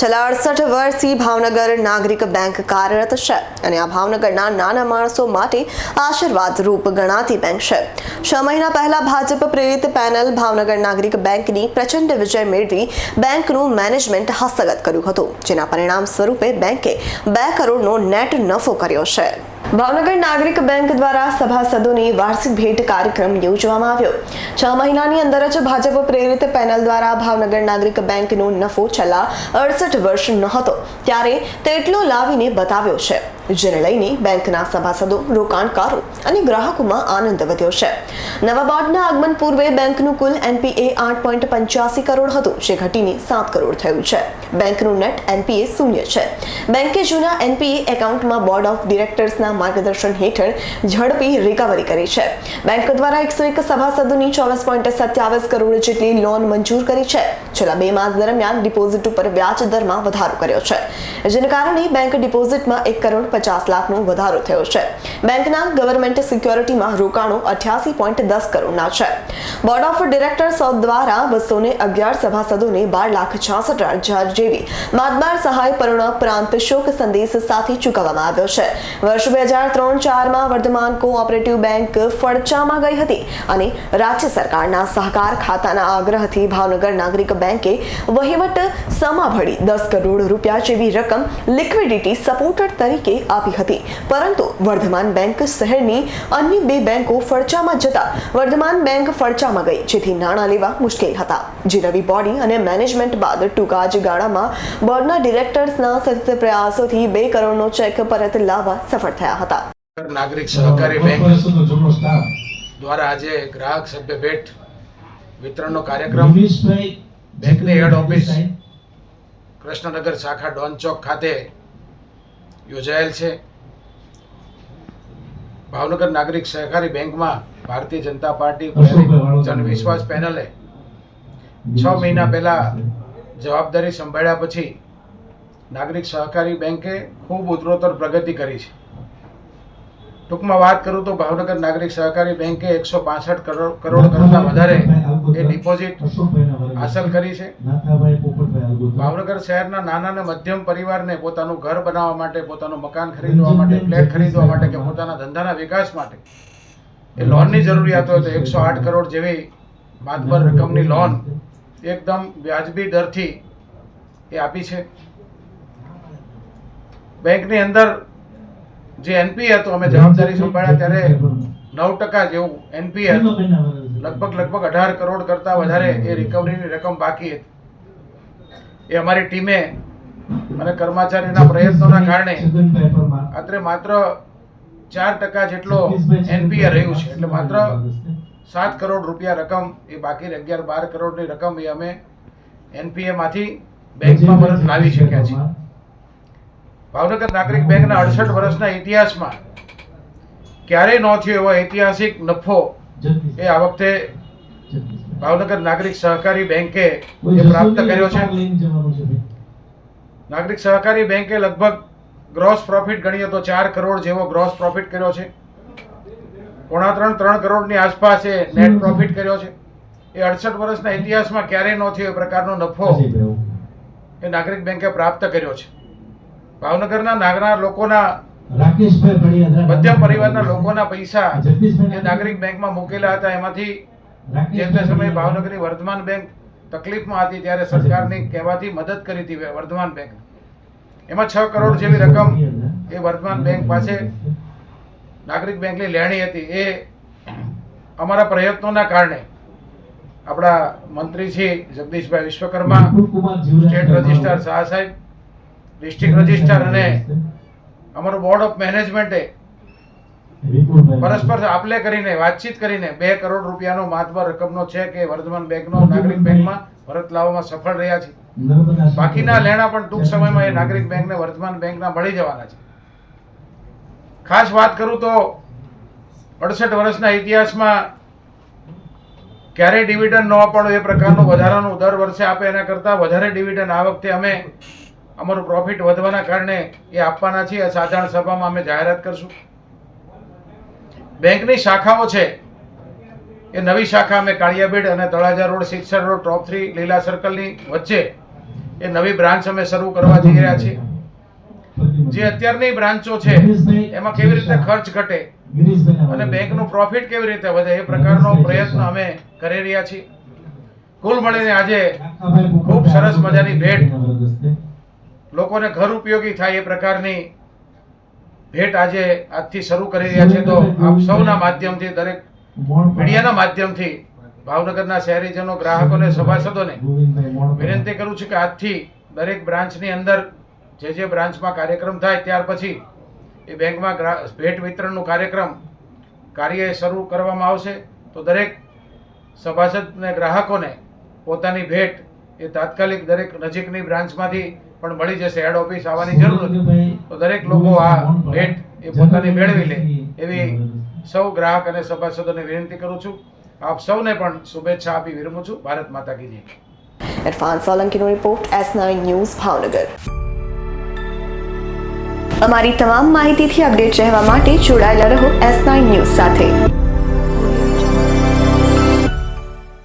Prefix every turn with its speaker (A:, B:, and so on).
A: છેલ્લા અડસઠ વર્ષથી ભાવનગર નાગરિક બેંક કાર્યરત છે અને આ ભાવનગરના નાના માણસો માટે આશીર્વાદરૂપ ગણાતી બેંક છે. છ મહિના પહેલા ભાજપ પ્રેરિત પેનલ ભાવનગર નાગરિક બેંકની પ્રચંડ વિજય મેળવી બેંકનું મેનેજમેન્ટ હસ્તગત કર્યું હતું, જેના પરિણામ સ્વરૂપે બેંકે બે કરોડનો નેટ નફો કર્યો છે. ભાવનગર નાગરિક બેંક દ્વારા સભાસદોની વાર્ષિક ભેટ કાર્યક્રમ યોજવામાં આવ્યો. છ મહિનાની અંદર જ ભાજપ પ્રેરિત પેનલ દ્વારા ભાવનગર નાગરિક બેંકનો નફો છેલ્લા અડસઠ વર્ષ નહોતો ત્યારે તેટલો લાવીને બતાવ્યો છે. જેને લઈને બેંકના સભાસદો રોકાણકારો અને ગ્રાહકોમાં આનંદ વધ્યો છે. નવા બોર્ડના આગમન પૂર્વે બેંકનું કુલ એનપીએ આઠ પોઈન્ટ પંચ્યાસી કરોડ હતું, જે ઘટીને સાત કરોડ થયું છે. બેંકનું નેટ એનપીએ શૂન્ય છે. બેંકે જૂના એનપીએ એકાઉન્ટમાં બોર્ડ ઓફ ડિરેક્ટર્સના માર્ગદર્શન હેઠળ ઝડપી રિકવરી કરી છે. બેંક દ્વારા એકસો એક સભાસદોની ચોવીસ પોઈન્ટ સત્યાવીસ કરોડ જેટલી લોન મંજૂર કરી છે. છેલ્લા બે માસ દરમિયાન ડિપોઝિટ ઉપર વ્યાજ દરમાં વધારો કર્યો છે. જેને કારણે બેંક ડિપોઝિટમાં એક કરોડ પચાસ લાખનો વધારો થયો છે. બેંકના ગવર્મેન્ટ સિક્યોરિટીમાં રોકાણો અઠ્યાસી પોઈન્ટ દસ કરોડના છે. બોર્ડ ઓફ ડિરેક્ટર્સ દ્વારા બસો ને અગિયાર સભાસદોને બાર લાખ છાસઠ હજાર જેવી માતબાર સહાય પરોપરાંત શોક સંદેશ સાથે ચૂકવવામાં આવ્યો છે. વર્ષ બે હજાર ત્રણ ચારમાં વર્ધમાન કોઓપરેટિવ બેંક ફડચામાં ગઈ હતી અને રાજ્ય સરકારના સહકાર ખાતાના આગ્રહથી ભાવનગર નાગરિક બેંકે વહીવટ સમાભળી દસ કરોડ રૂપિયા જેવી રકમ લિક્વિડિટી સપોર્ટર તરીકે આપી હતી. પરંતુ વર્ધમાન બેંક શહેરની અન્ય બે બેંકો ફડચામાં જતા વર્ધમાન બેંક ફડચામાં ગઈ જેથી નાણાં લેવા મુશ્કેલ હતા. જે નવી બોડી અને મેનેજમેન્ટ બાદ ટૂંકા જ ગાળામાં બોર્ડના ડિરેક્ટર્સના સતત પ્રયાસોથી બે કરોડનો ચેક પરત લાવવા સફળ થયા હતા.
B: નાગરિક સહકારી બેંક દ્વારા આજે ગ્રાહક સભ્ય ભેટ વિતરણનો કાર્યક્રમ બેંકની હેડ ઓફિસ કૃષ્ણનગર શાખા ડોન ચોક ખાતે યોજાયેલ છે. ભાવનગર નાગરિક સહકારી બેંકમાં ભારતીય જનતા પાર્ટી જનવિશ્વાસ વિશ્વાસ પેનલે છ મહિના પહેલા જવાબદારી સંભાળ્યા પછી નાગરિક સહકારી બેંકે ખૂબ ઉત્તરોત્તર પ્રગતિ કરી છે. ટૂંકમાં વાત કરું તો ભાવનગર નાગરિક સહકારી બેંકે એકસો પાસઠ કરોડ કરોડ કરતાં વધારે એ ડિપોઝિટ હાંસલ કરી છે. ભાવનગર શહેરના નાના અને મધ્યમ પરિવારને પોતાનું ઘર બનાવવા માટે પોતાનું મકાન ખરીદવા માટે ફ્લેટ ખરીદવા માટે કે પોતાના ધંધાના વિકાસ માટે. એ લોનની જરૂરિયાત હોય તો એકસો આઠ કરોડ જેવી માતબર રકમની લોન એકદમ વ્યાજબી દરથી એ આપી છે. બેંકની અંદર જે એનપી હતું અમે જવાબદારી સંભાળ્યા ત્યારે નવ ટકા જેવું એનપી હતું. લગભગ લગભગ અઢાર કરોડ કરતાં વધારે એ રિકવરીની રકમ બાકી હતી. એ અમારી ટીમે અને કર્મચારીના પ્રયત્નોના કારણે અત્રે માત્ર ચાર ટકા જેટલો એનપીએ રહ્યું છે એટલે માત્ર સાત કરોડ રૂપિયા રકમ એ બાકી અગિયાર બાર કરોડની રકમ એ અમે એનપીએ માંથી બેંકમાં પરત લાવી શક્યા છીએ ભાવનગર નાગરિક બેંકના અડસઠ વર્ષના ઇતિહાસમાં ક્યારેય ન થયો એવો ઐતિહાસિક નફો એ આ વખતે. ભાવનગર નાગરિક સહકારી બેંકે એ પ્રાપ્ત કર્યો છે. નાગરિક સહકારી બેંકે લગભગ ગ્રોસ પ્રોફિટ ગણીએ તો ચાર કરોડ જેવો ગ્રોસ પ્રોફિટ કર્યો છે. પોણા ત્રણ ત્રણ કરોડની આસપાસ એ નેટ પ્રોફિટ કર્યો છે. એ અડસઠ વર્ષના ઇતિહાસમાં ક્યારેય ન થયો એ પ્રકારનો નફો એ નાગરિક બેંકે પ્રાપ્ત કર્યો છે. ભાવનગરના નાગરા લોકોના મધ્યમ પરિવારના લોકોના પૈસા એ નાગરિક બેંકમાં મૂકેલા હતા. એમાંથી જે તે સમયે ભાવનગરની વર્ધમાન બેંક તકલીફમાં હતી ત્યારે સરકારની કહેવાથી મદદ કરી હતી વર્ધમાન બેંક. એમાં છ કરોડ જેવી રકમ એ વર્ધમાન બેંક પાસે નાગરિક બેંકની લેણી હતી. એ અમારા પ્રયત્નોના કારણે આપણા મંત્રી શ્રી જગદીશભાઈ વિશ્વકર્મા સ્ટેટ રજિસ્ટ્રાર શાહ સાહેબ ડિસ્ટ્રિક્ટ રજિસ્ટ્રાર અને અમારું બોર્ડ ઓફ મેનેજમેન્ટે. પરસ્પર આપલે કરીને વાતચીત કરીને બે કરોડ રૂપિયાનો માતબર રકમનો છે કે વર્ધમાન બેંકનો નાગરિક બેંકમાં પરત લાવવામાં સફળ રહ્યા છે. બાકીના લેણા પણ ટૂંક સમયમાં એ નાગરિક બેંકને વર્ધમાન બેંકના મળી જવાના છે. ખાસ વાત કરું તો અડસઠ વર્ષના ઇતિહાસમાં ક્યારેય ડિવિડન્ડ ન પડો એ પ્રકારનું વધારાનું દર વર્ષે આપે એના કરતાં વધારે ડિવિડન્ડ આ વખતે અમે અમારું પ્રોફિટ વધવાના કારણે એ આપવાના છીએ. સાધારણ સભામાં અમે જાહેરાત કરશું. બેંકની શાખાઓ છે. એ નવી શાખા અમે કાળિયાબેડ અને Talaja road sixer road, top three, Leela સર્કલની વચ્ચે એ નવી બ્રાન્ચ અમે શરૂ કરવા જઈ રહ્યા છીએ. જે અત્યારની બ્રાન્ચો છે, એમાં કેવી રીતે ખર્ચ ઘટે અને બેંકનું પ્રોફિટ કેવી રીતે વધે એ પ્રકારનો પ્રયત્ન અમે કરી રહ્યા છીએ. કુલ મળીને આજે ખૂબ સરસ મજાની ભેટ લોકોને ઘર ઉપયોગી થાય એ પ્રકારની ભેટ આજે આજથી શરૂ કરી રહ્યા છે, તો આપ સૌના માધ્યમથી દરેક મીડિયાના માધ્યમથી ભાવનગરના શહેરીજનો, ગ્રાહકોને, સભાસદોને વિનંતી કરું છું કે આજથી દરેક બ્રાન્ચની અંદર જે જે બ્રાન્ચમાં કાર્યક્રમ થાય ત્યાર પછી એ બેંકમાં ભેટ વિતરણનું કાર્યક્રમ કાર્ય શરૂ કરવામાં આવશે. તો દરેક સભાસદ અને ગ્રાહકોને પોતાની ભેટ એ તાત્કાલિક દરેક નજીકની બ્રાન્ચમાંથી પણ મળી જશે. હેડ ઓફિસ આવવાની જરૂર નથી. તો દરેક લોકો આ ભેટ એ પોતાની મેળવી લે એવી સૌ ગ્રાહક અને સભાસદોને વિનંતી કરું છું. આપ સૌને પણ શુભેચ્છા આપી વિરમું છું. ભારત માતા કી જય.
A: Irfan સોલંકીનો report S nine news Bhavnagar. અમારી તમામ માહિતીથી અપડેટ રહેવા માટે જોડાયેલા રહો એસ નાઇન ન્યૂઝ સાથે.